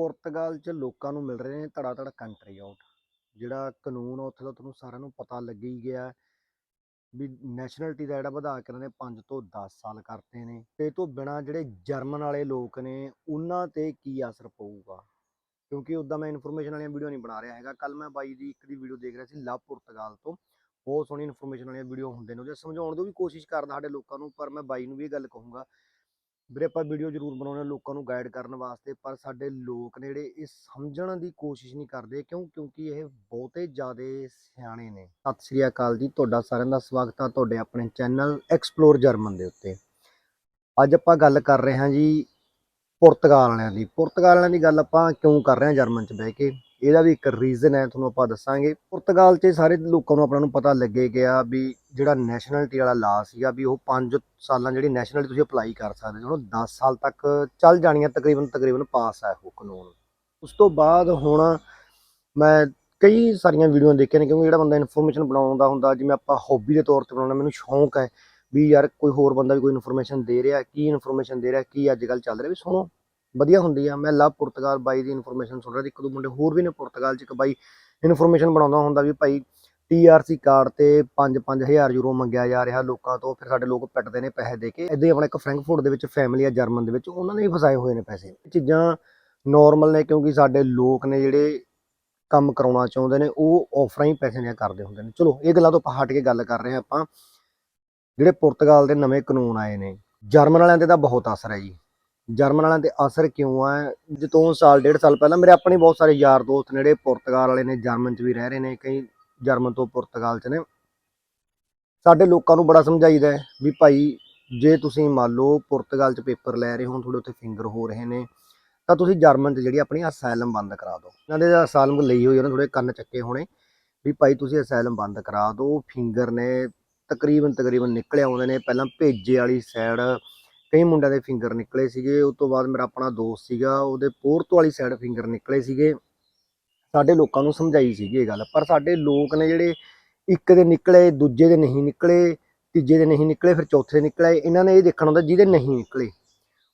ਪੁਰਤਗਾਲ 'ਚ ਲੋਕਾਂ ਨੂੰ ਮਿਲ ਰਹੇ ਨੇ ਧੜਾ ਧੜ ਕੰਟਰੀ ਆਊਟ ਜਿਹੜਾ ਕਾਨੂੰਨ ਆ ਉੱਥੇ ਦਾ ਤੁਹਾਨੂੰ ਸਾਰਿਆਂ ਨੂੰ ਪਤਾ ਲੱਗੀ ਗਿਆ ਵੀ ਨੈਸ਼ਨੈਲਿਟੀ ਦਾ ਜਿਹੜਾ ਵਧਾ ਕੇ ਇਹਨਾਂ ਨੇ 5 ਤੋਂ 10 ਸਾਲ ਕਰਤੇ ਨੇ ਤੇ ਇਹ ਤੋਂ ਬਿਨਾ ਜਿਹੜੇ ਜਰਮਨ ਵਾਲੇ ਲੋਕ ਨੇ ਉਹਨਾਂ ਤੇ ਕੀ ਅਸਰ ਪਊਗਾ? ਕਿਉਂਕਿ ਉਦਾਂ ਮੈਂ ਇਨਫੋਰਮੇਸ਼ਨ ਵਾਲੀਆਂ ਵੀਡੀਓ ਨਹੀਂ ਬਣਾ ਰਿਹਾ ਹੈਗਾ। ਕੱਲ ਮੈਂ ਬਾਈ ਦੀ ਇੱਕ ਦੀ ਵੀਡੀਓ ਦੇਖ ਰਿਹਾ ਸੀ ਲਵ ਪੁਰਤਗਾਲ ਤੋਂ। ਬਹੁਤ ਸੋਹਣੀ ਇਨਫੋਰਮੇਸ਼ਨ ਵਾਲੀਆਂ ਵੀਡੀਓ ਹੁੰਦੇ ਨੇ ਜੇ ਸਮਝਾਉਣ ਦੀ ਵੀ ਕੋਸ਼ਿਸ਼ ਕਰਦਾ ਸਾਡੇ ਲੋਕਾਂ ਨੂੰ, ਪਰ ਮੈਂ ਬਾਈ ਨੂੰ ਵੀ ਇਹ ਗੱਲ ਕਹੂੰਗਾ ਵੀਰੇ ਆਪਾਂ ਵੀਡੀਓ ਜ਼ਰੂਰ ਬਣਾਉਣੇ ਆ ਲੋਕਾਂ ਨੂੰ ਗਾਈਡ ਕਰਨ ਵਾਸਤੇ, ਪਰ ਸਾਡੇ ਲੋਕ ਨੇ ਜਿਹੜੇ ਇਹ ਸਮਝਣ ਦੀ ਕੋਸ਼ਿਸ਼ ਨਹੀਂ ਕਰਦੇ, ਕਿਉਂ? ਕਿਉਂਕਿ ਇਹ ਬਹੁਤੇ ਜ਼ਿਆਦੇ ਸਿਆਣੇ ਨੇ। ਸਤਿ ਸ੍ਰੀ ਅਕਾਲ ਜੀ, ਤੁਹਾਡਾ ਸਾਰਿਆਂ ਦਾ ਸਵਾਗਤ ਹੈ ਤੁਹਾਡੇ ਆਪਣੇ ਚੈਨਲ ਐਕਸਪਲੋਰ ਜਰਮਨ ਦੇ ਉੱਤੇ। ਅੱਜ ਆਪਾਂ ਗੱਲ ਕਰ ਰਹੇ ਹਾਂ ਜੀ ਪੁਰਤਗਾਲ ਵਾਲਿਆਂ ਦੀ। ਪੁਰਤਗਾਲ ਵਾਲਿਆਂ ਦੀ ਗੱਲ ਆਪਾਂ ਕਿਉਂ ਕਰ ਰਹੇ ਹਾਂ, ਜਰਮਨ 'ਚ ਬਹਿ ਕੇ? ਇਹਦਾ ਵੀ ਇੱਕ ਰੀਜ਼ਨ ਹੈ, ਤੁਹਾਨੂੰ ਆਪਾਂ ਦੱਸਾਂਗੇ। ਪੁਰਤਗਾਲ 'ਚ ਸਾਰੇ ਲੋਕਾਂ ਨੂੰ ਆਪਣਾ ਨੂੰ ਪਤਾ ਲੱਗੇ ਗਿਆ ਵੀ ਜਿਹੜਾ ਨੈਸ਼ਨੈਲਿਟੀ ਵਾਲਾ ਲਾ ਸੀਗਾ ਵੀ ਉਹ 5 ਸਾਲਾਂ ਜਿਹੜੀ ਨੈਸ਼ਨੈਲਿਟੀ ਤੁਸੀਂ ਅਪਲਾਈ ਕਰ ਸਕਦੇ ਹੋ 10 ਸਾਲ ਤੱਕ ਚੱਲ ਜਾਣੀਆਂ ਤਕਰੀਬਨ ਤਕਰੀਬਨ ਪਾਸ ਹੈ ਉਹ ਕਾਨੂੰਨ। ਉਸ ਤੋਂ ਬਾਅਦ ਹੁਣ ਮੈਂ ਕਈ ਸਾਰੀਆਂ ਵੀਡੀਓ ਦੇਖੀਆਂ ਨੇ, ਕਿਉਂਕਿ ਜਿਹੜਾ ਬੰਦਾ ਇਨਫੋਰਮੇਸ਼ਨ ਬਣਾਉਂਦਾ ਹੁੰਦਾ, ਜਿਵੇਂ ਆਪਾਂ ਹੌਬੀ ਦੇ ਤੌਰ ਤੇ ਬਣਾਉਣਾ ਮੈਨੂੰ ਸ਼ੌਂਕ ਹੈ ਵੀ ਯਾਰ ਕੋਈ ਹੋਰ ਬੰਦਾ ਵੀ ਕੋਈ ਇਨਫੋਰਮੇਸ਼ਨ ਦੇ ਰਿਹਾ, ਕੀ ਇਨਫੋਰਮੇਸ਼ਨ ਦੇ ਰਿਹਾ, ਕੀ ਅੱਜ ਕੱਲ ਚੱਲ ਰਿਹਾ, ਵੀ ਸੁਣੋ। ਵਧੀਆ ਹੁੰਦੀ ਆ। ਮੈਂ ਲਵ ਪੁਰਤਗਾਲ ਬਾਈ ਦੀ ਇਨਫੋਰਮੇਸ਼ਨ ਸੁਣ ਰਿਹਾ ਸੀ। ਇੱਕ ਦੋ ਮੁੰਡੇ ਹੋਰ ਵੀ ਨੇ ਪੁਰਤਗਾਲ ਚ। ਇੱਕ ਬਾਈ ਇਨਫੋਰਮੇਸ਼ਨ ਬਣਾਉਂਦਾ ਹੁੰਦਾ ਵੀ ਭਾਈ ਟੀਆਰਸੀ ਕਾਰਡ ਤੇ 5-5000 ਯੂਰੋ ਮੰਗਿਆ ਜਾ ਰਿਹਾ ਲੋਕਾਂ ਤੋਂ। ਫਿਰ ਸਾਡੇ ਲੋਕ ਪਿੱਟਦੇ ਨੇ ਪੈਸੇ ਦੇ ਕੇ। ਇਦਾਂ ਹੀ ਆਪਣਾ ਇੱਕ ਫਰੈਂਕਫਰਟ ਦੇ ਵਿੱਚ ਫੈਮਿਲੀ ਆ ਜਰਮਨ ਦੇ ਵਿੱਚ, ਉਹਨਾਂ ਨੇ ਵੀ ਫਸਾਏ ਹੋਏ ਨੇ ਪੈਸੇ। ਇਹ ਚੀਜ਼ਾਂ ਨਾਰਮਲ ਨੇ ਕਿਉਂਕਿ ਸਾਡੇ ਲੋਕ ਨੇ ਜਿਹੜੇ ਕੰਮ ਕਰਾਉਣਾ ਚਾਹੁੰਦੇ ਨੇ, ਉਹ ਆਫਰਾਂ ਹੀ ਪੈਸੇ ਦੀਆਂ ਕਰਦੇ ਹੁੰਦੇ ਨੇ। ਚਲੋ, ਇਹ ਗੱਲਾਂ ਤੋਂ ਆਪਾਂ ਹਟ ਕੇ ਗੱਲ ਕਰ ਰਹੇ ਹਾਂ ਆਪਾਂ। ਜਿਹੜੇ ਪੁਰਤਗਾਲ ਦੇ ਨਵੇਂ ਕਾਨੂੰਨ ਆਏ ਨੇ ਜਰਮਨ ਵਾਲਿਆਂ ਤੇ ਤਾਂ ਬਹੁਤ ਅਸਰ ਹੈ ਜੀ। ਜਰਮਨ ਵਾਲਿਆਂ ਤੇ ਅਸਰ ਕਿਉਂ ਆ? ਜਦੋਂ ਸਾਲ, ਡੇਢ ਸਾਲ ਪਹਿਲਾਂ, ਮੇਰੇ ਆਪਣੇ ਬਹੁਤ ਸਾਰੇ ਯਾਰ ਦੋਸਤ ਨੇ ਜਿਹੜੇ ਪੁਰਤਗਾਲ ਵਾਲੇ ਨੇ, ਜਰਮਨ 'ਚ ਵੀ ਰਹਿ ਰਹੇ ਨੇ, ਕਈ ਜਰਮਨ ਤੋਂ ਪੁਰਤਗਾਲ 'ਚ ਨੇ। ਸਾਡੇ ਲੋਕਾਂ ਨੂੰ ਬੜਾ ਸਮਝਾਈਦਾ ਹੈ ਵੀ ਭਾਈ, ਜੇ ਤੁਸੀਂ ਮੰਨ ਲਓ ਪੁਰਤਗਾਲ 'ਚ ਪੇਪਰ ਲੈ ਰਹੇ ਹੋ ਤੁਹਾਡੇ ਉੱਥੇ ਫਿੰਗਰ ਹੋ ਰਹੇ ਨੇ, ਤਾਂ ਤੁਸੀਂ ਜਰਮਨ 'ਚ ਜਿਹੜੀ ਆਪਣੀ ਅਸਾਈਲਮ ਬੰਦ ਕਰਾ ਦਿਓ। ਇਹਨਾਂ ਦੇ ਅਸਾਈਲਮ ਲਈ ਹੋਈ ਉਹਨਾਂ ਥੋੜੇ ਕੰਨ ਚੱਕੇ ਹੋਣੇ ਵੀ ਭਾਈ ਤੁਸੀਂ ਅਸਾਈਲਮ ਬੰਦ ਕਰਾ ਦਿਓ ਫਿੰਗਰ ਨੇ ਤਕਰੀਬਨ ਤਕਰੀਬਨ ਨਿਕਲੇ ਆਉਂਦੇ ਨੇ, ਪਹਿਲਾਂ ਭੇਜੇ ਵਾਲੀ ਸਾਈਡ ਕਈ ਮੁੰਡਿਆਂ ਦੇ ਫਿੰਗਰ ਨਿਕਲੇ ਸੀਗੇ, ਉਸ ਤੋਂ ਬਾਅਦ ਮੇਰਾ ਆਪਣਾ ਦੋਸਤ ਸੀਗਾ, ਉਹਦੇ ਪੋਰਤੋ ਵਾਲੀ ਸਾਈਡ ਫਿੰਗਰ ਨਿਕਲੇ ਸੀਗੇ। ਸਾਡੇ ਲੋਕਾਂ ਨੂੰ ਸਮਝਾਈ ਸੀਗੀ ਇਹ ਗੱਲ, ਪਰ ਸਾਡੇ ਲੋਕ ਨੇ ਜਿਹੜੇ ਇੱਕ ਦੇ ਨਿਕਲੇ, ਦੂਜੇ ਦੇ ਨਹੀਂ ਨਿਕਲੇ, ਤੀਜੇ ਦੇ ਨਹੀਂ ਨਿਕਲੇ, ਫਿਰ ਚੌਥੇ ਦੇ ਨਿਕਲੇ, ਇਹਨਾਂ ਨੇ ਇਹ ਦੇਖਣਾ ਹੁੰਦਾ ਜਿਹਦੇ ਨਹੀਂ ਨਿਕਲੇ।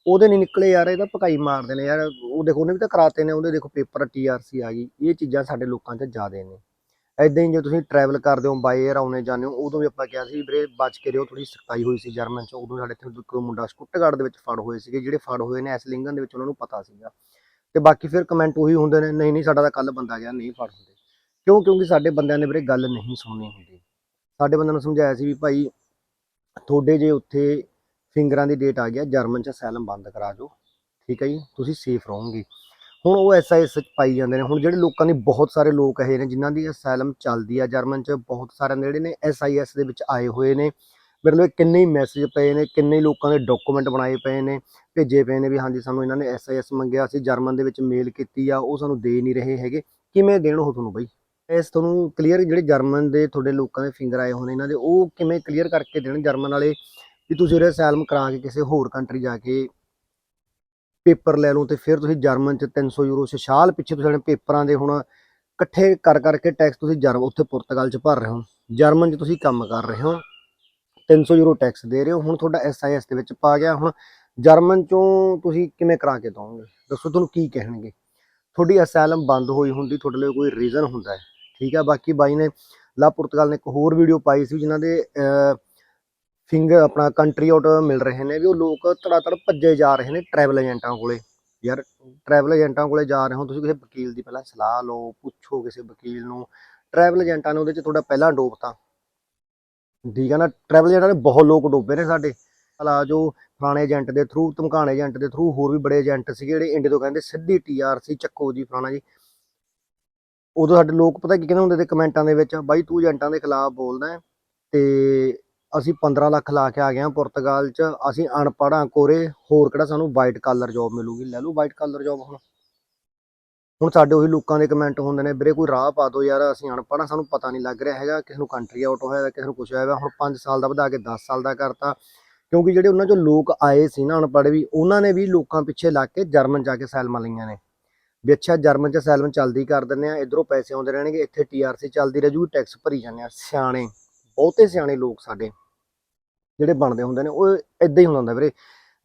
ਉਹਦੇ ਨਹੀਂ ਨਿਕਲੇ ਯਾਰ ਇਹਦਾ ਪਕਾਈ ਮਾਰਦੇ ਨੇ ਯਾਰ, ਉਹ ਦੇਖੋ ਉਹਨੇ ਵੀ ਤਾਂ ਕਰਾਤੇ ਨੇ, ਉਹਦੇ ਦੇਖੋ ਪੇਪਰ ਟੀਆਰਸੀ ਆ ਗਈ, ਇਹ ਚੀਜ਼ਾਂ ਸਾਡੇ ਲੋਕਾਂ 'ਚ ਜ਼ਿਆਦੇ ਨੇ। ਐਦਾਂ ਹੀ ਜੇ ਤੁਸੀਂ ਟਰੈਵਲ ਕਰਦੇ ਹੋ ਬਾਈ 에ਅਰ ਆਉਣੇ ਜਾਂਦੇ ਹੋ, ਉਦੋਂ ਵੀ ਆਪਾਂ ਕਿਹਾ ਸੀ ਵੀਰੇ ਬਚ ਕੇ ਰਹੋ ਥੋੜੀ ਸਖਤਾਈ ਹੋਈ ਸੀ ਜਰਮਨ 'ਚ, ਉਦੋਂ ਸਾਡੇ ਇੱਥੇ ਕੋਈ ਮੁੰਡਾ ਸਟੁੱਟਗਾਰਡ ਦੇ ਵਿੱਚ ਫੜ ਹੋਏ ਸੀਗੇ, ਜਿਹੜੇ ਫੜ ਹੋਏ ਨੇ ਐਸਲਿੰਗਨ ਦੇ ਵਿੱਚ ਉਹਨਾਂ ਨੂੰ ਪਤਾ ਸੀਗਾ। ਤੇ ਬਾਕੀ ਫਿਰ ਕਮੈਂਟ ਉਹੀ ਹੁੰਦੇ ਨੇ, ਨਹੀਂ ਨਹੀਂ, ਸਾਡਾ ਤਾਂ ਕੱਲ ਬੰਦਾ ਗਿਆ, ਨਹੀਂ ਫੜ ਹੁੰਦੇ। ਕਿਉਂ? ਕਿਉਂਕਿ ਸਾਡੇ ਬੰਦਿਆਂ ਨੇ ਵੀਰੇ ਗੱਲ ਨਹੀਂ ਸੁਣਨੀ ਹੁੰਦੀ। ਸਾਡੇ ਬੰਦਿਆਂ ਨੂੰ ਸਮਝਾਇਆ ਸੀ ਵੀ ਭਾਈ, ਤੁਹਾਡੇ ਜੇ ਉੱਥੇ ਫਿੰਗਰਾਂ ਦੀ ਡੇਟ ਆ ਗਿਆ, ਜਰਮਨ 'ਚ ਅਸਾਈਲਮ ਬੰਦ ਕਰਾ ਜੋ ਠੀਕ ਹੈ ਜੀ? ਤੁਸੀਂ ਸੇਫ ਰਹੋਗੇ। ਹੁਣ ਉਹ ਐਸਆਈਐਸ ਪਾਈ ਜਾਂਦੇ ਨੇ। ਹੁਣ ਜਿਹੜੇ ਲੋਕਾਂ ਦੀ ਬਹੁਤ ਸਾਰੇ ਲੋਕ ਇਹ ਨੇ, ਜਿਨ੍ਹਾਂ ਦੀ ਅਸਾਈਲਮ ਚੱਲਦੀ ਆ ਜਰਮਨ 'ਚ, ਬਹੁਤ ਸਾਰਿਆਂ ਦੇ ਜਿਹੜੇ ਨੇ ਐਸਆਈਐਸ ਦੇ ਵਿੱਚ ਆਏ ਹੋਏ ਨੇ। ਮੇਰੇ ਲਈ ਕਿੰਨੇ ਹੀ ਮੈਸੇਜ ਪਏ ਨੇ, ਕਿੰਨੇ ਲੋਕਾਂ ਦੇ ਡਾਕੂਮੈਂਟ ਬਣਾਏ ਪਏ ਨੇ, ਭੇਜੇ ਪਏ ਨੇ ਵੀ ਹਾਂਜੀ ਸਾਨੂੰ ਇਹਨਾਂ ਨੇ ਐਸਆਈਐਸ ਮੰਗਿਆ ਸੀ ਜਰਮਨ ਦੇ ਵਿੱਚ ਮੇਲ ਕੀਤੀ ਆ, ਉਹ ਸਾਨੂੰ ਦੇ ਨਹੀਂ ਰਹੇ ਹੈਗੇ। ਕਿਵੇਂ ਦੇਣ ਉਹ ਤੁਹਾਨੂੰ ਬਈ? ਇਸ ਤੁਹਾਨੂੰ ਕਲੀਅਰ ਜਿਹੜੇ ਜਰਮਨ ਦੇ ਤੁਹਾਡੇ ਲੋਕਾਂ ਦੇ ਫਿੰਗਰ ਆਏ ਹੋਣੇ ਇਹਨਾਂ ਦੇ, ਉਹ ਕਿਵੇਂ ਕਲੀਅਰ ਕਰਕੇ ਦੇਣ ਜਰਮਨ ਵਾਲੇ ਵੀ ਤੁਸੀਂ ਉਹਦੇ ਅਸਾਈਲਮ ਕਰਾ ਕੇ ਕਿਸੇ ਹੋਰ ਕੰਟਰੀ ਜਾ ਕੇ ਪੇਪਰ ਲੈ ਲਓ ਤੇ ਫਿਰ ਤੁਸੀਂ ਜਰਮਨ ਚ 300 ਯੂਰੋ ਛਾਲ ਪਿੱਛੇ ਤੁਸੀਂ ਆਪਣੇ ਪੇਪਰਾਂ ਦੇ ਹੁਣ ਇਕੱਠੇ ਕਰ ਕਰਕੇ ਟੈਕਸ ਤੁਸੀਂ ਜਰਮ ਉੱਥੇ ਪੁਰਤਗਾਲ ਚ ਭਰ ਰਹੇ ਹੋ। ਜਰਮਨ ਚ ਤੁਸੀਂ ਕੰਮ ਕਰ ਰਹੇ ਹੋ। 300 ਯੂਰੋ ਟੈਕਸ ਦੇ ਰਹੇ ਹੋ। ਹੁਣ ਤੁਹਾਡਾ ਐਸਆਈਐਸ ਦੇ ਵਿੱਚ ਪਾ ਗਿਆ। ਹੁਣ ਜਰਮਨ ਚੋਂ ਤੁਸੀਂ ਕਿਵੇਂ ਕਰਾ ਕੇ ਦੋਗੇ ਦੱਸੋ ਤੁਹਾਨੂੰ ਕੀ ਕਹਿਣਗੇ? ਤੁਹਾਡੀ ਅਸਾਈਲਮ ਬੰਦ ਹੋਈ ਹੁੰਦੀ, ਤੁਹਾਡੇ ਲਈ ਕੋਈ ਰੀਜ਼ਨ ਹੁੰਦਾ ਹੈ। ਠੀਕ ਹੈ ਬਾਕੀ ਬਾਈ ਨੇ ਲਾ ਪੁਰਤਗਾਲ ਨੇ ਇੱਕ ਹੋਰ ਵੀਡੀਓ ਪਾਈ ਸੀ, ਜਿਨ੍ਹਾਂ ਦੇ ਫਿੰਗਰ ਆਪਣਾ ਕੰਟਰੀ ਆਊਟ ਮਿਲ ਰਹੇ ਨੇ ਵੀ ਉਹ ਲੋਕ ਤੜਾ ਤੜ ਭੱਜੇ ਜਾ ਰਹੇ ਨੇ ਟਰੈਵਲ ਏਜੰਟਾਂ ਕੋਲੇ। ਯਾਰ ਟਰੈਵਲ ਏਜੰਟਾਂ ਕੋਲੇ ਜਾ ਰਹੇ ਹੋ, ਤੁਸੀਂ ਕਿਸੇ ਵਕੀਲ ਦੀ ਪਹਿਲਾਂ ਸਲਾਹ ਲਓ, ਪੁੱਛੋ ਕਿਸੇ ਵਕੀਲ ਨੂੰ। ਟਰੈਵਲ ਏਜੰਟਾਂ ਨੇ ਉਹਦੇ 'ਚ ਤੁਹਾਡਾ ਪਹਿਲਾਂ ਡੋਬਤਾ। ਠੀਕ ਹੈ ਨਾ ਟਰੈਵਲ ਏਜੰਟਾਂ ਨੇ ਬਹੁਤ ਲੋਕ ਡੋਬੇ ਨੇ ਸਾਡੇ। ਭਲਾ ਜੋ ਫਲਾਣੇ ਏਜੰਟ ਦੇ ਥਰੂ ਧਮਕਾਣੇ ਏਜੰਟ ਦੇ ਥਰੂ ਹੋਰ ਵੀ ਬੜੇ ਏਜੰਟ ਸੀਗੇ ਜਿਹੜੇ ਇੰਡੀਆ ਤੋਂ ਕਹਿੰਦੇ ਸਿੱਧੀ ਟੀਆਰਸੀ ਚੱਕੋ ਜੀ ਫਲਾਣਾ ਜੀ। ਉਦੋਂ ਸਾਡੇ ਲੋਕ ਪਤਾ ਕੀ ਕਹਿੰਦੇ ਹੁੰਦੇ ਤੇ ਕਮੈਂਟਾਂ ਦੇ ਵਿੱਚ, ਬਾਈ ਤੂੰ ਏਜੰਟਾਂ ਦੇ ਖਿਲਾਫ ਬੋਲਦਾ ਹੈ ਤੇ ਅਸੀਂ 15 ਲੱਖ ਲਾ ਕੇ ਆ ਗਏ ਹਾਂ ਪੁਰਤਗਾਲ 'ਚ। ਅਸੀਂ ਅਨਪੜ੍ਹਾਂ ਕੋਰੇ। ਹੋਰ ਕਿਹੜਾ ਸਾਨੂੰ ਵਾਈਟ ਕਾਲਰ ਜੌਬ ਮਿਲੂਗੀ? ਲੈ ਲਓ ਵਾਈਟ ਕਾਲਰ ਜੌਬ ਹੁਣ। ਹੁਣ ਸਾਡੇ ਉਹੀ ਲੋਕਾਂ ਦੇ ਕਮੈਂਟ ਹੁੰਦੇ ਨੇ, ਵੀਰੇ ਕੋਈ ਰਾਹ ਪਾ ਦਿਓ ਯਾਰ, ਅਸੀਂ ਅਨਪੜ੍ਹਾਂ ਸਾਨੂੰ ਪਤਾ ਨਹੀਂ ਲੱਗ ਰਿਹਾ ਹੈਗਾ, ਕਿਸੇ ਨੂੰ ਕੰਟਰੀ ਆਊਟ ਹੋਇਆ ਕਿਸੇ ਨੂੰ ਕੁਛ ਹੋਇਆ ਵਾ। ਹੁਣ 5 ਸਾਲ ਦਾ ਵਧਾ ਕੇ 10 ਸਾਲ ਦਾ ਕਰਤਾ। ਕਿਉਂਕਿ ਜਿਹੜੇ ਉਹਨਾਂ ਚੋਂ ਲੋਕ ਆਏ ਸੀ ਨਾ ਅਨਪੜ੍ਹ ਵੀ, ਉਹਨਾਂ ਨੇ ਵੀ ਲੋਕਾਂ ਪਿੱਛੇ ਲੱਗ ਕੇ ਜਰਮਨ ਜਾ ਕੇ ਸੈਲਮਾਂ ਲਈਆਂ ਨੇ। ਵੀ ਅੱਛਾ, ਜਰਮਨ 'ਚ ਸੈਲਮਨ ਚੱਲਦੀ ਕਰ ਦਿੰਦੇ ਆ, ਇਧਰੋਂ ਪੈਸੇ ਆਉਂਦੇ ਰਹਿਣਗੇ, ਇੱਥੇ ਟੀਆਰਸੀ ਚੱਲਦੀ ਰਹੂ ਟੈਕਸ ਭਰੀ ਜਾਂਦੇ ਆ। ਸਿਆਣੇ, ਬਹੁਤੇ ਸਿਆਣੇ ਲੋਕ ਸਾਡੇ। ਜਿਹੜੇ ਬਣਦੇ ਹੁੰਦੇ ਨੇ, ਉਹ ਇਦਾਂ ਹੀ ਹੁੰਦਾ ਹੁੰਦਾ ਵੀਰੇ।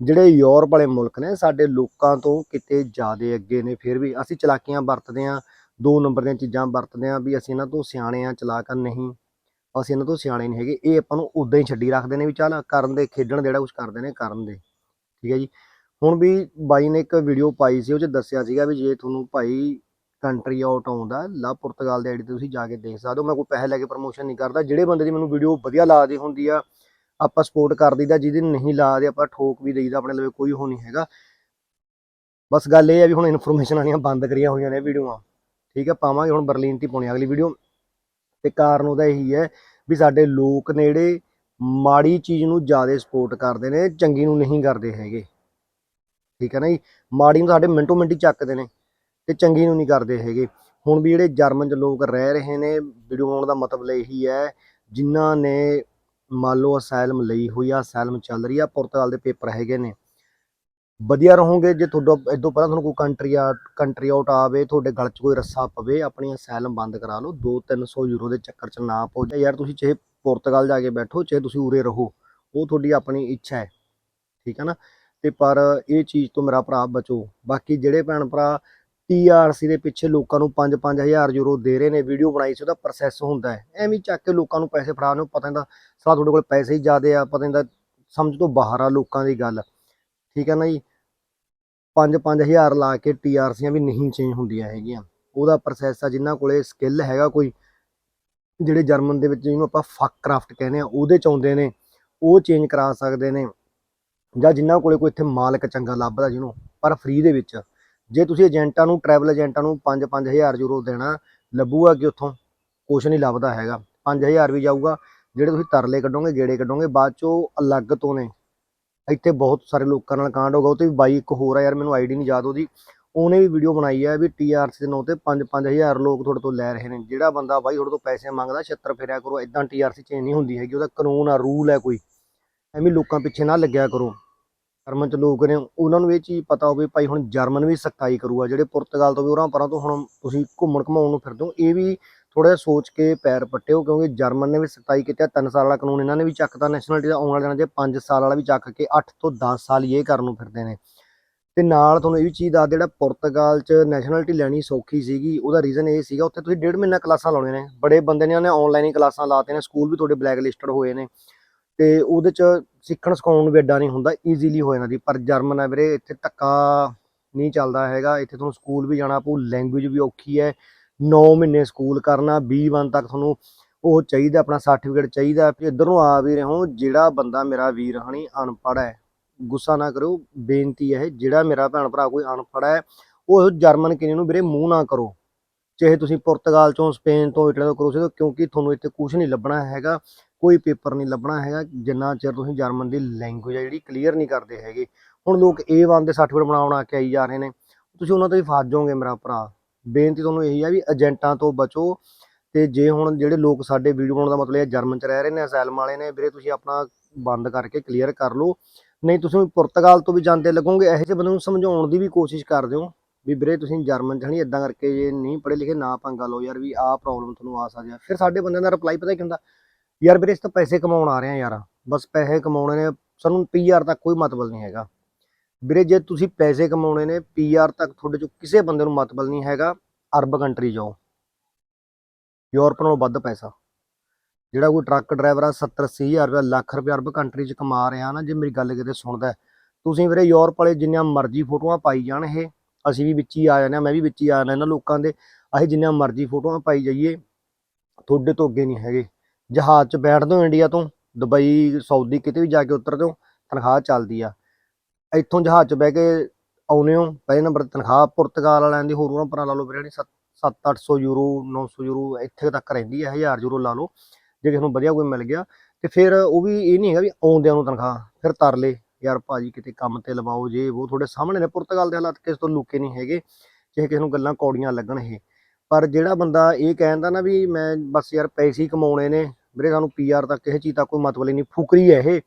ਜਿਹੜੇ ਯੂਰਪ ਵਾਲੇ ਮੁਲਕ ਨੇ, ਸਾਡੇ ਲੋਕਾਂ ਤੋਂ ਕਿਤੇ ਜ਼ਿਆਦਾ ਅੱਗੇ ਨੇ, ਫਿਰ ਵੀ ਅਸੀਂ ਚਲਾਕੀਆਂ ਵਰਤਦੇ ਹਾਂ, ਦੋ ਨੰਬਰ ਦੀਆਂ ਚੀਜ਼ਾਂ ਵਰਤਦੇ ਹਾਂ ਵੀ ਅਸੀਂ ਇਹਨਾਂ ਤੋਂ ਸਿਆਣੇ ਆ ਚਲਾਕ ਨਹੀਂ। ਅਸੀਂ ਇਹਨਾਂ ਤੋਂ ਸਿਆਣੇ ਨਹੀਂ ਹੈਗੇ। ਇਹ ਆਪਾਂ ਨੂੰ ਉਦਾਂ ਹੀ ਛੱਡੀ ਰੱਖਦੇ ਨੇ ਵੀ ਚੱਲ ਕਰਨ ਦੇ, ਖੇਡਣ ਜਿਹੜਾ ਕੁਝ ਕਰਦੇ ਨੇ, ਕਰਨ ਦੇ। ਠੀਕ ਹੈ ਜੀ? ਹੁਣ ਵੀ ਬਾਈ ਨੇ ਇੱਕ ਵੀਡੀਓ ਪਾਈ ਸੀ, ਉਹ 'ਚ ਦੱਸਿਆ ਸੀਗਾ ਵੀ ਜੇ ਤੁਹਾਨੂੰ ਭਾਈ ਕੰਟਰੀ ਆਊਟ ਆਉਂਦਾ, ਲਾ ਪੁਰਤਗਾਲ ਦੇ ਆਈਡੀ ਤੇ ਤੁਸੀਂ ਜਾ ਕੇ ਦੇਖ ਸਕਦੇ ਹੋ। ਮੈਂ ਕੋਈ ਪੈਸੇ ਲੈ ਕੇ ਪ੍ਰਮੋਸ਼ਨ ਨਹੀਂ ਕਰਦਾ। ਜਿਹੜੇ ਬੰਦੇ ਦੀ ਮੈਨੂੰ ਵੀਡੀਓ ਵਧੀਆ ਲੱਗਦੀ ਹੁੰਦੀ ਆ ਆਪਾਂ ਸਪੋਰਟ ਕਰ ਦਈਦਾ, ਜਿਹਦੇ ਨਹੀਂ ਲਾ ਦੇ, ਆਪਾਂ ਠੋਕ ਵੀ ਦਈਦਾ ਆਪਣੇ ਲਵੇ, ਕੋਈ ਹੋ ਨਹੀਂ ਹੈਗਾ। ਬਸ ਗੱਲ ਇਹ ਹੈ ਵੀ ਹੁਣ ਇਨਫੋਰਮੇਸ਼ਨ ਆਣੀਆਂ ਬੰਦ ਕਰੀਆਂ ਹੋਈਆਂ ਨੇ ਵੀਡੀਓਆਂ। ਠੀਕ ਹੈ ਪਾਵਾਂਗੇ ਹੁਣ ਬਰਲਿਨ ਤੇ ਪਾਉਣੀ ਅਗਲੀ ਵੀਡੀਓ। ਤੇ ਕਾਰਨ ਉਹਦਾ ਇਹੀ ਹੈ ਵੀ ਸਾਡੇ ਲੋਕ ਨੇ ਜਿਹੜੇ ਮਾੜੀ ਚੀਜ਼ ਨੂੰ ਜ਼ਿਆਦਾ ਸਪੋਰਟ ਕਰਦੇ ਨੇ, ਚੰਗੀ ਨੂੰ ਨਹੀਂ ਕਰਦੇ ਹੈਗੇ। ਠੀਕ ਹੈ ਨਾ ਜੀ? ਮਾੜੀ ਨੂੰ ਸਾਡੇ ਮਿੰਟੋ ਮਿੰਟੀ ਚੱਕਦੇ ਨੇ ਤੇ ਚੰਗੀ ਨੂੰ ਨਹੀਂ ਕਰਦੇ ਹੈਗੇ। ਹੁਣ ਵੀ ਜਿਹੜੇ ਜਰਮਨ 'ਚ ਲੋਕ ਰਹਿ ਰਹੇ ਨੇ, ਵੀਡੀਓ ਬਣਾਉਣ ਦਾ ਮਤਲਬ ਇਹੀ ਹੈ, ਜਿਨ੍ਹਾਂ ਨੇ ਮੰਨ ਲਓ ਅਸਾਈਲਮ ਲਈ ਹੋਈ ਆ, ਅਸਾਈਲਮ ਚੱਲ ਰਹੀ ਆ, ਪੁਰਤਗਾਲ ਦੇ ਪੇਪਰ ਹੈਗੇ ਨੇ। ਵਧੀਆ ਰਹੋਗੇ ਜੇ ਤੁਹਾਡਾ, ਇਦੋਂ ਪਹਿਲਾਂ ਤੁਹਾਨੂੰ ਕੋਈ ਕੰਟਰੀ ਆ ਕੰਟਰੀ ਆਊਟ ਆਵੇ, ਤੁਹਾਡੇ ਗਲ 'ਚ ਕੋਈ ਰੱਸਾ ਪਵੇ, ਆਪਣੀ ਅਸਾਈਲਮ ਬੰਦ ਕਰਾ ਲਓ 2-300 ਯੂਰੋ ਦੇ ਚੱਕਰ 'ਚ ਨਾ ਪਓ ਜਾਂ ਯਾਰ ਤੁਸੀਂ ਚਾਹੇ ਪੁਰਤਗਾਲ ਜਾ ਕੇ ਬੈਠੋ, ਚਾਹੇ ਤੁਸੀਂ ਉਰੇ ਰਹੋ, ਉਹ ਤੁਹਾਡੀ ਆਪਣੀ ਇੱਛਾ ਹੈ, ਠੀਕ ਹੈ ਨਾ? ਤੇ ਪਰ ਇਹ ਚੀਜ਼ ਤੋਂ ਮੇਰਾ ਭਰਾ ਬਚੋ। ਬਾਕੀ ਜਿਹੜੇ ਭੈਣ ਭਰਾ ਟੀਆਰਸੀ ਦੇ ਪਿੱਛੇ ਲੋਕਾਂ ਨੂੰ 5-5000 ਯੂਰੋ ਦੇ ਰਹੇ ਨੇ ਵੀਡੀਓ ਬਣਾਈ ਸੀ, ਉਹਦਾ ਪ੍ਰੋਸੈਸ ਹੁੰਦਾ ਹੈ। ਐਵੇਂ ਚੱਕ ਕੇ ਲੋਕਾਂ ਨੂੰ ਪੈਸੇ ਫੜਾ ਨੂੰ ਪਤਾ ਨਹੀਂ ਸਾਲਾ ਤੁਹਾਡੇ ਕੋਲ ਪੈਸੇ ਹੀ ਜ਼ਿਆਦੇ ਆ, ਪਤਾ ਨਹੀਂ ਸਮਝ ਤੋਂ ਬਾਹਰ ਆ ਲੋਕਾਂ ਦੀ ਗੱਲ। ਠੀਕ ਹੈ ਨਾ ਜੀ? 5-5000 ਲਾ ਕੇ ਟੀਆਰਸੀਆਂ ਵੀ ਨਹੀਂ ਚੇਂਜ ਹੁੰਦੀਆਂ ਹੈਗੀਆਂ। ਉਹਦਾ ਪ੍ਰੋਸੈਸ ਆ, ਜਿਨ੍ਹਾਂ ਕੋਲੇ ਸਕਿੱਲ ਹੈਗਾ ਕੋਈ, ਜਿਹੜੇ ਜਰਮਨ ਦੇ ਵਿੱਚ ਜਿਹਨੂੰ ਆਪਾਂ ਫੱਕ ਕਰਾਫਟ ਕਹਿੰਦੇ ਆ, ਉਹਦੇ ਚ ਆਉਂਦੇ ਨੇ, ਉਹ ਚੇਂਜ ਕਰਾ ਸਕਦੇ ਨੇ, ਜਾਂ ਜਿਨ੍ਹਾਂ ਕੋਲੇ ਕੋਈ ਇੱਥੇ ਮਾਲਕ ਚੰਗਾ ਲੱਭਦਾ ਜਿਹਨੂੰ, ਪਰ ਫ੍ਰੀ ਦੇ ਵਿੱਚ। ਜੇ ਤੁਸੀਂ ਏਜੰਟਾਂ ਨੂੰ ਟਰੈਵਲ ਏਜੰਟਾਂ ਨੂੰ 5-5000 ਯੂਰੋ ਦੇਣਾ, ਲੱਭੂਗਾ ਕਿ ਉੱਥੋਂ? ਕੁਝ ਨਹੀਂ ਲੱਭਦਾ ਹੈਗਾ। 5000 ਵੀ ਜਾਊਗਾ, ਜਿਹੜੇ ਤੁਸੀਂ ਤਰਲੇ ਕੱਢੋਗੇ, ਗੇੜੇ ਕੱਢੋਗੇ, ਬਾਅਦ ਚੋਂ ਅਲੱਗ ਤੋਂ ਨੇ। ਇੱਥੇ ਬਹੁਤ ਸਾਰੇ ਲੋਕਾਂ ਨਾਲ ਕਾਂਡ ਹੋ ਗਿਆ। ਉਹ ਤੇ ਵੀ ਬਾਈ ਇੱਕ ਹੋਰ ਆ ਯਾਰ, ਮੈਨੂੰ ਆਈਡੀ ਨਹੀਂ ਯਾਦ ਉਹਦੀ। ਉਹਨੇ ਵੀ ਵੀਡੀਓ ਬਣਾਈ ਹੈ ਵੀ ਟੀਆਰਸੀ ਦੇ ਨਾਂ ਤੇ 5-5000 ਲੋਕ ਤੁਹਾਡੇ ਤੋਂ ਲੈ ਰਹੇ ਨੇ। ਜਿਹੜਾ ਬੰਦਾ ਬਾਈ ਤੁਹਾਡੇ ਤੋਂ ਪੈਸੇ ਮੰਗਦਾ, ਛੱਤਰ ਫੇਰਿਆ ਕਰੋ ਇਦਾਂ ਟੀਆਰਸੀ ਚੇਂਜ ਨਹੀਂ ਹੁੰਦੀ ਹੈਗੀ। ਉਹਦਾ ਕਾਨੂੰਨ ਆ, ਰੂਲ ਹੈ ਕੋਈ। ਐਵੇਂ ਲੋਕਾਂ ਪਿੱਛੇ ਨਾ ਲੱਗਿਆ ਕਰੋ। ਜਰਮਨ ਚ ਲੋਕ ਨੇ, ਉਹਨਾਂ ਨੂੰ ਇਹ ਚੀਜ਼ ਪਤਾ ਹੋਵੇ ਭਾਈ ਹੁਣ ਜਰਮਨ ਵੀ ਸਖਤਾਈ ਕਰੂਗਾ, ਜਿਹੜੇ ਪੁਰਤਗਾਲ ਤੋਂ ਵੀ ਉਹਨਾਂ ਪਰਾਂ ਤੋਂ ਹੁਣ ਤੁਸੀਂ ਘੁੰਮਣ ਘਮਾਉਣ ਨੂੰ ਫਿਰਦੇ ਹੋ, ਇਹ ਵੀ ਥੋੜਾ ਜਿਹਾ ਸੋਚ ਕੇ ਪੈਰ ਪੱਟਿਓ, ਕਿਉਂਕਿ ਜਰਮਨ ਨੇ ਵੀ ਸਖਤਾਈ ਕੀਤੀ ਆ 3 ਸਾਲ ਵਾਲਾ ਕਾਨੂੰਨ ਇਹਨਾਂ ਨੇ ਵੀ ਚੱਕਤਾ ਨੈਸ਼ਨਲਿਟੀ ਦਾ ਆਉਣ ਵਾਲੇ ਦਿਨਾਂ 'ਚ 5 ਸਾਲ ਵਾਲਾ ਵੀ ਚੱਕ ਕੇ 8 ਤੋਂ 10 ਸਾਲ ਇਹ ਕਰਨ ਨੂੰ ਫਿਰਦੇ ਨੇ। ਤੇ ਨਾਲ ਤੁਹਾਨੂੰ ਇਹ ਵੀ ਚੀਜ਼ ਦੱਸ ਜਿਹੜਾ ਪੁਰਤਗਾਲ 'ਚ ਨੈਸ਼ਨਲਿਟੀ ਲੈਣੀ ਸੌਖੀ ਸੀਗੀ, ਉਹਦਾ ਰੀਜ਼ਨ ਇਹ ਸੀਗਾ, ਉੱਥੇ ਤੁਸੀਂ ਡੇਢ ਮਹੀਨਾ ਕਲਾਸਾਂ ਲਾਉਣੀਆਂ ਨੇ, ਬੜੇ ਬੰਦੇ ਨੇ ਉਹਨੇ ਆਨਲਾਈਨ ਹੀ ਕਲਾਸਾਂ ਲਾਤੇ ਨੇ ਸਕੂਲ ਵੀ ਤੁਹਾਡੇ ਬਲੈਕ ਲਿਸਟਡ ਹੋਏ ਨੇ। ਤੇ ਉਹਦੇ 'ਚ ਸਿੱਖਣ ਸਿਖਾਉਣ ਨੂੰ ਵੀ ਐਡਾ ਨਹੀਂ ਹੁੰਦਾ ਈਜ਼ੀਲੀ ਹੋ ਜਾਂਦਾ ਜੀ। ਪਰ ਜਰਮਨ ਹੈ ਵੀਰੇ, ਇੱਥੇ ਧੱਕਾ ਨਹੀਂ ਚੱਲਦਾ ਹੈਗਾ। ਇੱਥੇ ਤੁਹਾਨੂੰ ਸਕੂਲ ਵੀ ਜਾਣਾ ਪਊ ਲੈਂਗੁਏਜ ਵੀ ਔਖੀ ਹੈ। 9 ਮਹੀਨੇ ਸਕੂਲ ਕਰਨਾ 20 ਤੱਕ ਤੁਹਾਨੂੰ ਉਹ ਚਾਹੀਦਾ, ਆਪਣਾ ਸਰਟੀਫਿਕੇਟ ਚਾਹੀਦਾ। ਵੀ ਇੱਧਰੋਂ ਆ ਵੀ ਰਹੋ ਜਿਹੜਾ ਬੰਦਾ ਮੇਰਾ ਵੀਰ ਹਣੀ ਅਨਪੜ੍ਹ ਹੈ, ਗੁੱਸਾ ਨਾ ਕਰੋ ਬੇਨਤੀ ਹੈ, ਜਿਹੜਾ ਮੇਰਾ ਭੈਣ ਭਰਾ ਕੋਈ ਅਨਪੜ੍ਹ ਹੈ, ਉਹ ਜਰਮਨ ਕਿਨੇ ਨੂੰ ਵੀਰੇ ਮੂੰਹ ਨਾ ਕਰੋ। ਚਾਹੇ ਤੁਸੀਂ ਪੁਰਤਗਾਲ ਤੋਂ ਸਪੇਨ ਤੋਂ, ਇਟਲੀ ਤੋਂ ਕਰੋ ਤੋਂ ਕਿਉਂਕਿ ਤੁਹਾਨੂੰ ਇੱਥੇ ਕੁਝ ਨਹੀਂ ਲੱਭਣਾ ਹੈਗਾ, ਕੋਈ ਪੇਪਰ ਨਹੀਂ ਲੱਭਣਾ ਹੈਗਾ, ਜਿੰਨਾ ਚਿਰ ਤੁਸੀਂ ਜਰਮਨ ਦੀ ਲੈਂਗੁਏਜ ਹੈ ਜਿਹੜੀ ਕਲੀਅਰ ਨਹੀਂ ਕਰਦੇ ਹੈਗੇ। ਹੁਣ ਲੋਕ A1 ਦੇ ਸਰਟੀਫਿਕੇਟ ਬਣਾਉਣ ਆ ਕੇ ਆਈ ਜਾ ਰਹੇ ਨੇ। ਤੁਸੀਂ ਉਹਨਾਂ ਤੋਂ ਹੀ ਫਸ ਜਾਓਗੇ ਮੇਰਾ ਭਰਾ। ਬੇਨਤੀ ਤੁਹਾਨੂੰ ਇਹੀ ਆ ਵੀ ਏਜੰਟਾਂ ਤੋਂ ਬਚੋ। ਤੇ ਜੇ ਹੁਣ ਜਿਹੜੇ ਲੋਕ ਸਾਡੇ ਵੀਡੀਓ ਬਣਾਉਣ ਦਾ ਮਤਲਬ ਹੈ ਜਰਮਨ ਚ ਰਹਿ ਰਹੇ ਨੇ ਅਸਾਈਲਮ ਵਾਲੇ ਨੇ, ਵੀਰੇ ਤੁਸੀਂ ਆਪਣਾ ਬੰਦ ਕਰਕੇ ਕਲੀਅਰ ਕਰ ਲਓ। ਨਹੀਂ, ਤੁਸੀਂ ਪੁਰਤਗਾਲ ਤੋਂ ਵੀ ਜਾਂਦੇ ਲੱਗੋਗੇ, ਇਹੋ ਜਿਹੇ ਬੰਦੇ ਨੂੰ ਸਮਝਾਉਣ ਦੀ ਵੀ ਕੋਸ਼ਿਸ਼ ਕਰਦੇ ਹੋ। ਵੀ ਵੀਰੇ ਤੁਸੀਂ ਜਰਮਨ ਚ ਨਹੀਂ ਇਦਾਂ ਕਰਕੇ ਜੇ ਨਹੀਂ ਪੜ੍ਹੇ ਲਿਖੇ ਨਾ ਪੰਗਾ ਲਓ ਯਾਰ ਵੀ ਆਹ ਪ੍ਰੋਬਲਮ ਤੁਹਾਨੂੰ ਆ ਸਕਦੀ ਆ। ਫਿਰ ਸਾਡੇ ਬੰਦਿਆਂ ਦਾ ਰਿਪਲਾਈ ਪਤਾ ਕੀ ਹੁੰਦਾ? ਯਾਰ ਵੀਰੇ ਇਸ ਤੋਂ ਪੈਸੇ ਕਮਾਉਣ ਆ ਰਹੇ ਆ ਯਾਰ, ਬਸ ਪੈਸੇ ਕਮਾਉਣੇ ਨੇ, ਸਾਨੂੰ ਪੀਆਰ ਤੱਕ ਕੋਈ ਮਤਲਬ ਨਹੀਂ ਹੈਗਾ। ਵੀਰੇ ਜੇ ਤੁਸੀਂ ਪੈਸੇ ਕਮਾਉਣੇ ਨੇ ਪੀਆਰ ਤੱਕ ਤੁਹਾਡੇ ਚੋਂ ਕਿਸੇ ਬੰਦੇ ਨੂੰ ਮਤਲਬ ਨਹੀਂ ਹੈਗਾ, ਅਰਬ ਕੰਟਰੀ ਜਾਓ। ਯੂਰਪ ਨਾਲੋਂ ਵੱਧ ਪੈਸਾ। ਜਿਹੜਾ ਕੋਈ ਟਰੱਕ ਡਰਾਈਵਰ ਆ 70 80 ਹਜ਼ਾਰ ਰੁਪਇਆ, ਲੱਖ ਰੁਪਇਆ ਅਰਬ ਕੰਟਰੀ 'ਚ ਕਮਾ ਰਿਹਾ ਨਾ, ਜੇ ਮੇਰੀ ਗੱਲ ਕਿਤੇ ਸੁਣਦਾ ਤੁਸੀਂ ਵੀਰੇ ਯੂਰਪ ਵਾਲੇ ਜਿੰਨੀਆਂ ਮਰਜ਼ੀ ਫੋਟੋਆਂ ਪਾਈ ਜਾਣ ਇਹ। ਅਸੀਂ ਵੀ ਵਿੱਚ ਹੀ ਆ ਜਾਂਦੇ ਹਾਂ, ਮੈਂ ਵੀ ਵਿੱਚ ਹੀ ਆ ਜਾਣਾ ਇਹਨਾਂ ਲੋਕਾਂ ਦੇ, ਅਸੀਂ ਜਿੰਨੀਆਂ ਮਰਜ਼ੀ ਫੋਟੋਆਂ ਪਾਈ ਜਾਈਏ। ਤੁਹਾਡੇ ਤੋਂ ਅੱਗੇ ਨਹੀਂ ਹੈਗੇ। ਜਹਾਜ਼ 'ਚ ਬੈਠਦੇ ਹੋ ਇੰਡੀਆ ਤੋਂ, ਦੁਬਈ, ਸਾਊਦੀ, ਕਿਤੇ ਵੀ ਜਾ ਕੇ ਉਤਰਦੇ ਹੋ ਤਨਖਾਹ ਚੱਲਦੀ ਆ। ਇੱਥੋਂ ਜਹਾਜ਼ 'ਚ ਬਹਿ ਕੇ ਆਉਨੇ ਹੋ, ਪਹਿਲੇ ਨੰਬਰ ਤੇ ਤਨਖਾਹ ਪੁਰਤਗਾਲ ਵਾਲਿਆਂ ਦੀ, ਹੋਰ ਹੋਰਾਂ ਪਰਾਂ ਲਾ ਲਓ ਵੀਰੇ 7-800 ਯੂਰੋ 900 ਯੂਰੋ ਇੱਥੇ ਤੱਕ ਰਹਿੰਦੀ ਹੈ 1000 ਯੂਰੋ ਲਾ ਲਓ, ਜੇ ਕਿਸੇ ਨੂੰ ਵਧੀਆ ਕੋਈ ਮਿਲ ਗਿਆ। ਤੇ ਫਿਰ ਉਹ ਵੀ ਇਹ ਨਹੀਂ ਹੈਗਾ ਵੀ ਆਉਂਦਿਆਂ ਨੂੰ ਤਨਖਾਹ, ਫਿਰ ਤਰਲੇ ਯਾਰ ਭਾਜੀ ਕਿਤੇ ਕੰਮ ਤੇ ਲਵਾਓ ਜੇ, ਉਹ ਤੁਹਾਡੇ ਸਾਹਮਣੇ ਨੇ ਪੁਰਤਗਾਲ ਦੇ ਹਾਲਾਤ ਕਿਸੇ ਤੋਂ ਲੁਕੇ ਨਹੀਂ ਹੈਗੇ, ਚਾਹੇ ਕਿਸੇ ਨੂੰ ਗੱਲਾਂ ਕੌੜੀਆਂ ਲੱਗਣ ਇਹ। ਪਰ ਜਿਹੜਾ ਬੰਦਾ ਇਹ ਕਹਿੰਦਾ ਨਾ ਵੀ ਮੈਂ ਬਸ ਯਾਰ ਪੈਸੇ ਹੀ ਕਮਾਉਣੇ ਨੇ, ਵੀਰੇ ਸਾਨੂੰ ਪੀਆਰ ਤੱਕ ਕਿਸੇ ਚੀਜ਼ ਦਾ ਕੋਈ ਮਤਲਬ ਹੀ ਨਹੀਂ, ਫੁਕਰੀ ਹੈ ਇਹ।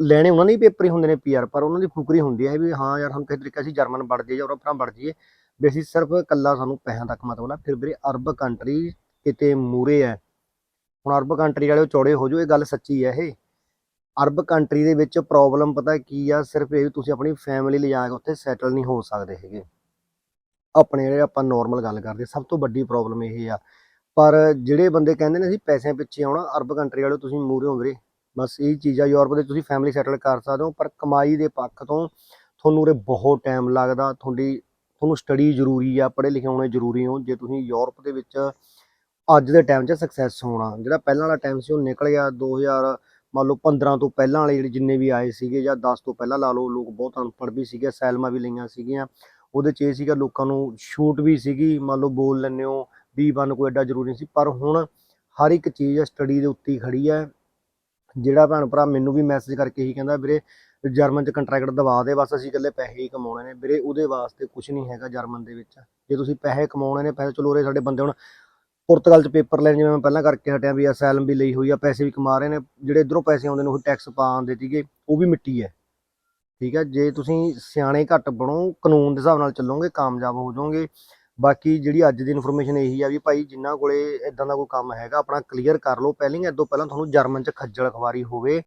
ਲੈਣੇ ਉਹਨਾਂ ਦੇ ਪੇਪਰ ਹੀ ਹੁੰਦੇ ਨੇ ਪੀਆਰ ਪਰ ਉਹਨਾਂ ਦੀ ਫੁਕਰੀ ਹੁੰਦੀ ਹੈ ਵੀ ਹਾਂ ਯਾਰ ਸਾਨੂੰ ਕਿਸੇ ਤਰੀਕੇ ਅਸੀਂ ਜਰਮਨ ਵੜ ਜਾਈਏ ਜਾਂ ਉਰਾਂ ਵੜ ਜਾਈਏ, ਵੀ ਅਸੀਂ ਸਿਰਫ ਇਕੱਲਾ ਸਾਨੂੰ ਪੈਸਿਆਂ ਤੱਕ ਮਤਲਬ ਆ ਫਿਰ ਵੀਰੇ ਅਰਬ ਕੰਟਰੀ ਕਿਤੇ ਮੂਰੇ ਹੈ। ਹੁਣ ਅਰਬ ਕੰਟਰੀ ਵਾਲੇ ਉਹ ਚੌੜੇ ਹੋ ਜਾਓ, ਇਹ ਗੱਲ ਸੱਚੀ ਹੈ ਇਹ। ਅਰਬ ਕੰਟਰੀ ਦੇ ਵਿੱਚ ਪ੍ਰੋਬਲਮ ਪਤਾ ਕੀ ਆ? ਸਿਰਫ ਇਹ ਵੀ ਤੁਸੀਂ ਆਪਣੀ ਫੈਮਿਲੀ ਲਿਜਾ ਕੇ ਉੱਥੇ ਸੈਟਲ ਨਹੀਂ ਹੋ ਸਕਦੇ ਹੈਗੇ। ਆਪਣੇ ਜਿਹੜੇ ਆਪਾਂ ਨਾਰਮਲ ਗੱਲ ਕਰਦੇ, ਸਭ ਤੋਂ ਵੱਡੀ ਪ੍ਰੋਬਲਮ ਇਹ ਆ। ਪਰ ਜਿਹੜੇ ਬੰਦੇ ਕਹਿੰਦੇ ਨੇ ਅਸੀਂ ਪੈਸਿਆਂ ਪਿੱਛੇ ਆਉਣਾ, ਅਰਬ ਕੰਟਰੀ ਵਾਲੇ ਤੁਸੀਂ ਮੂਰੇ ਹੋ ਵੀਰੇ। ਬਸ ਇਹ ਚੀਜ਼ ਆ ਯੂਰਪ ਦੇ ਤੁਸੀਂ ਫੈਮਿਲੀ ਸੈਟਲ ਕਰ ਸਕਦੇ ਹੋ, ਪਰ ਕਮਾਈ ਦੇ ਪੱਖ ਤੋਂ ਤੁਹਾਨੂੰ ਉਰੇ ਬਹੁਤ ਟਾਈਮ ਲੱਗਦਾ। ਤੁਹਾਡੀ, ਤੁਹਾਨੂੰ ਸਟੱਡੀ ਜ਼ਰੂਰੀ ਆ, ਪੜ੍ਹੇ ਲਿਖੇ ਹੋਣੇ ਜ਼ਰੂਰੀ ਹੋ। ਜੇ ਤੁਸੀਂ ਯੂਰਪ ਦੇ ਵਿੱਚ ਅੱਜ ਦੇ ਟਾਈਮ 'ਚ ਸਕਸੈਸ ਹੋਣਾ, ਜਿਹੜਾ ਪਹਿਲਾਂ ਵਾਲਾ ਟਾਈਮ ਸੀ ਉਹ ਨਿਕਲ ਗਿਆ 2000 ਮੰਨ ਲਓ 15 ਤੋਂ ਪਹਿਲਾਂ ਵਾਲੇ ਜਿਹੜੇ ਜਿੰਨੇ ਵੀ ਆਏ ਸੀਗੇ ਜਾਂ 10 ਤੋਂ ਪਹਿਲਾਂ ਲਾ ਲਓ, ਲੋਕ ਬਹੁਤ ਅਨਪੜ੍ਹ ਵੀ ਸੀਗੇ, ਸੈਲਮਾ ਵੀ ਲਈਆਂ ਸੀਗੀਆਂ। ਉਹਦੇ 'ਚ ਇਹ ਸੀਗਾ ਲੋਕਾਂ ਨੂੰ ਛੂਟ ਵੀ ਸੀਗੀ, ਮੰਨ ਲਓ ਬੋਲ ਲੈਂਦੇ ਹੋ, ਵੀ ਵਨ ਕੋਈ ਐਡਾ ਜ਼ਰੂਰੀ ਨਹੀਂ ਸੀ। ਪਰ ਹੁਣ ਹਰ ਇੱਕ ਚੀਜ਼ ਸਟੱਡੀ ਦੇ ਉੱਤੇ ਹੀ ਖੜੀ ਹੈ। ਜਿਹੜਾ ਭੈਣ ਭਰਾ ਮੈਨੂੰ ਵੀ ਮੈਸੇਜ ਕਰਕੇ ਹੀ ਕਹਿੰਦਾ, ਵੀਰੇ ਜਰਮਨ 'ਚ ਕੰਟਰੈਕਟ ਦਵਾ ਦੇ, ਬਸ ਅਸੀਂ ਇਕੱਲੇ ਪੈਸੇ ਹੀ ਕਮਾਉਣੇ ਨੇ। ਵੀਰੇ ਉਹਦੇ ਵਾਸਤੇ ਕੁਝ ਨਹੀਂ ਹੈਗਾ ਜਰਮਨ ਦੇ ਵਿੱਚ। ਜੇ ਤੁਸੀਂ ਪੈਸੇ ਕਮਾਉਣੇ ਨੇ, ਪੈਸੇ ਚਲੋ ਉਰੇ ਸਾਡੇ ਬੰਦੇ ਹੁਣ। ਪੁਰਤਗਾਲ 'ਚ ਪੇਪਰ ਲੈਣ ਜਿਵੇਂ ਮੈਂ ਪਹਿਲਾਂ ਕਰਕੇ ਹਟਿਆ ਵੀ ਅਸਾਈਲਮ ਵੀ ਲਈ ਹੋਈ ਆ, ਪੈਸੇ ਵੀ ਕਮਾ ਰਹੇ ਨੇ, ਜਿਹੜੇ ਇਧਰੋਂ ਪੈਸੇ ਆਉਂਦੇ ਨੇ ਉਹ ਟੈਕਸ ਪਾ ਆਉਂਦੇ ਸੀਗੇ, ਉਹ ਵੀ ਮਿੱਟੀ ਹੈ। ਠੀਕ ਹੈ, ਜੇ ਤੁਸੀਂ ਸਿਆਣੇ ਘੱਟ ਬਣੋ, ਕਾਨੂੰਨ ਦੇ ਹਿਸਾਬ ਨਾਲ ਚੱਲੋਗੇ, ਕਾਮਯਾਬ ਹੋ ਜਾਓਗੇ। ਬਾਕੀ ਜਿਹੜੀ ਅੱਜ ਦੀ ਇਨਫੋਰਮੇਸ਼ਨ ਇਹੀ ਆ ਵੀ ਭਾਈ ਜਿਨ੍ਹਾਂ ਕੋਲੇ ਇਦਾਂ ਦਾ ਕੋਈ ਕੰਮ ਹੈਗਾ, ਆਪਣਾ ਕਲੀਅਰ ਕਰ ਲਓ। ਪਹਿਲਾਂ ਹੀ ਇਦੋਂ ਪਹਿਲਾਂ ਤੁਹਾਨੂੰ ਜਰਮਨ 'ਚ ਖੱਜਲ ਖਵਾਰੀ ਹੋਵੇ।